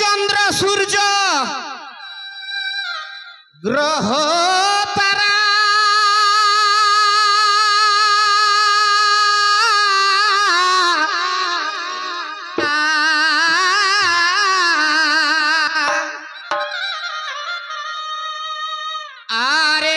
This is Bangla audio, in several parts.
চন্দ্র সূর্য। গ্রহ তারা। আরে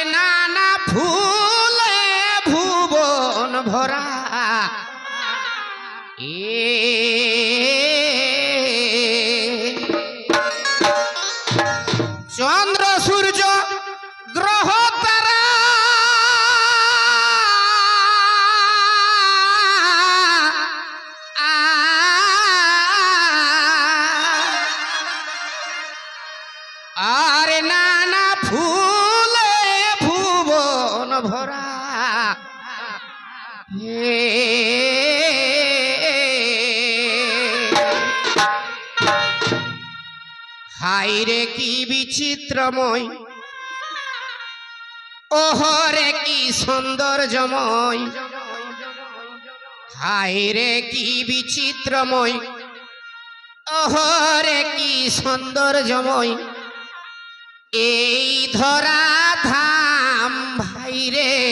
হাইরে কি বিচিত্রময়। ওহরে কি সৌন্দর্যময়। হাইরে কি বিচিত্রময়। ওহরে কি সৌন্দর্যময়। এই ধরা ধাম ভাইরে এই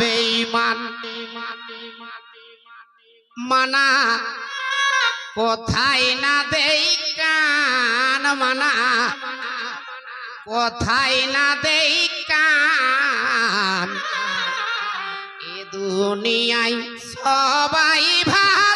বেইমান মানা কোথায় না দেই কান, মানা কোথায় না দেই কান। এ দুনিয়ায় সবাই ভালো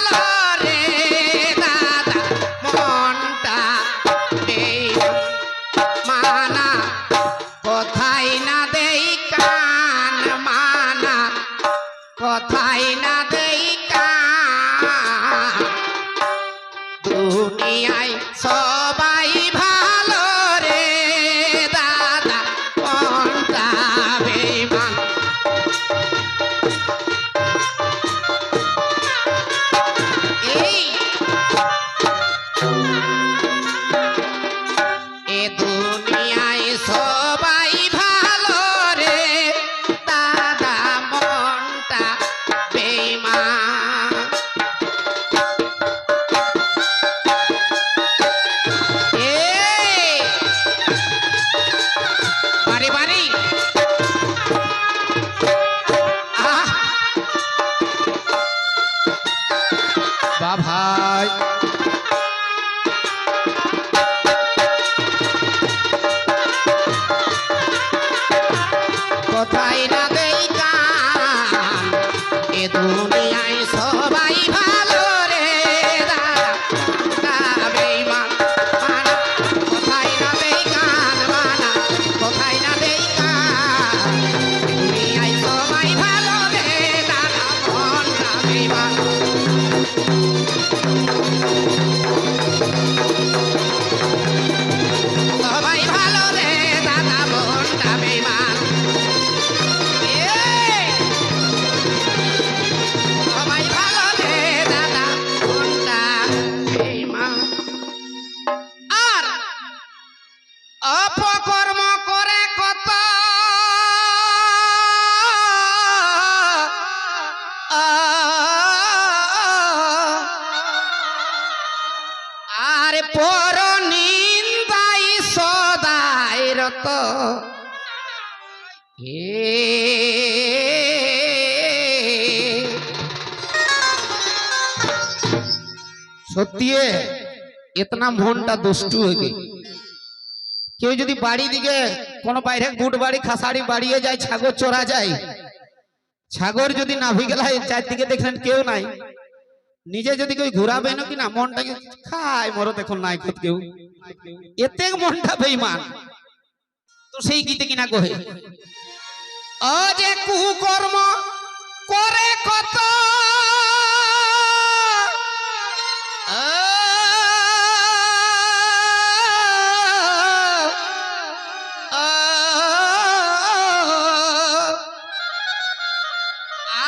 রত এ সত্যি ইতনা মনটা দুষ্টু হয়ে গেল। কেউ যদি বাড়ি দিকে কোনো বাইরে গুট বাড়ি খাসাড়ি বাড়িয়ে যায় ছাগর চড়া যায় ছাগর যদি নাভি গেলায় চারদিকে দেখলেন কেউ নাই। নিজে যদি কেউ ঘুরাবে না কিনা মনটাকে খায় মরো দেখুন নাই কেউ। এতে মনটা বেইমান তো সেই গীতে কিনা কহে ও যে কুকর্ম করে কত?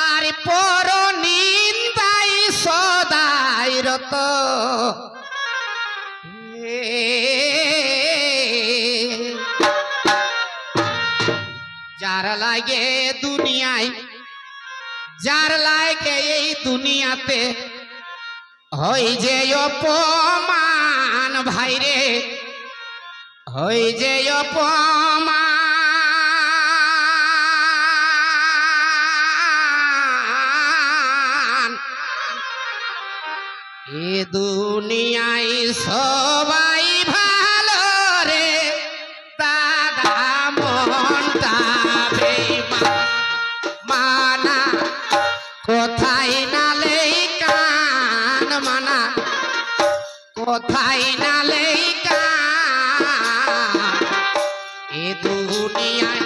আর পর নিন্দাই যত যার লাগে দুনিয়ায়, যার লাগে এই দুনিয়াতে, হই যে অপমান ভাইরে, হই যে অপমান। এ দুনিয়ায় সবাই কোথায় নালে কান এ দুনিয়ায়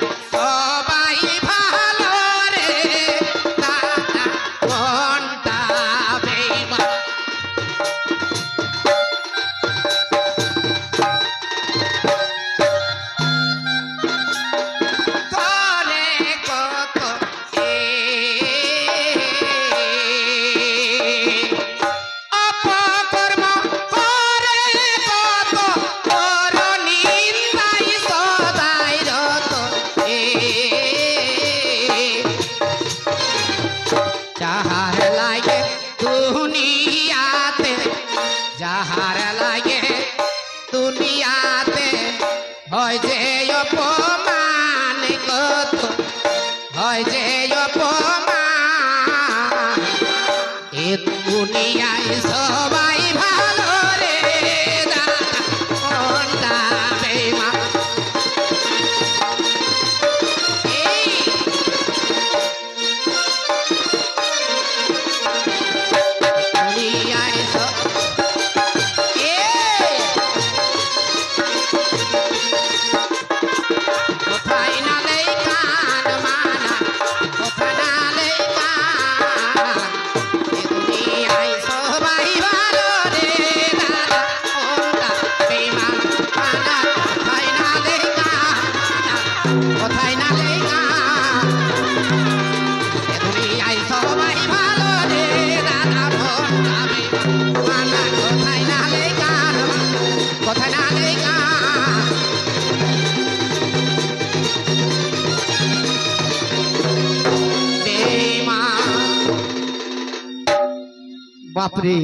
বাপরে।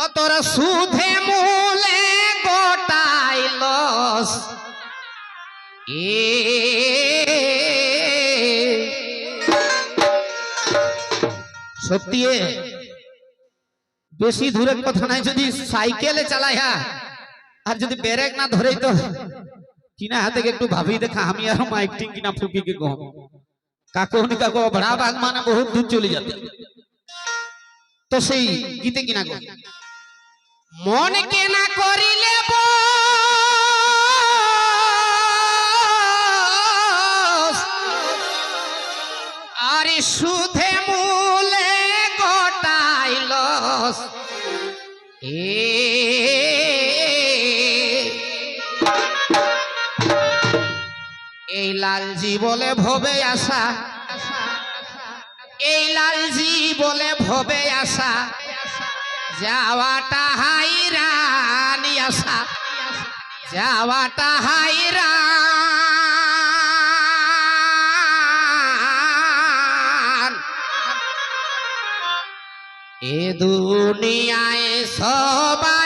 ও তোর সুধে মূলে গোটাই লস। এ সত্যি বেশি দূরের কথা নাই যদি সাইকেলে চালাই হ্যাঁ? আর যদি ব্রেক না ধরেই তো কিনা হাতে একটু ভাবি দেখা আমি আর মাইকটিং কিনা ফুকি কে কম। কাকু নি কাকু বড়া বাগ মানে বহুত দূর চলে যেতে। তো সেই গীতে কিনা কো মন কেনা করিলে বস, এই লালজি বলে ভবে আসা এই লালজি বলে ভবে আসা যাওয়াটা হাইরানি আসা যাওয়াটা হাইরান এ দুনিয়ায় সবাই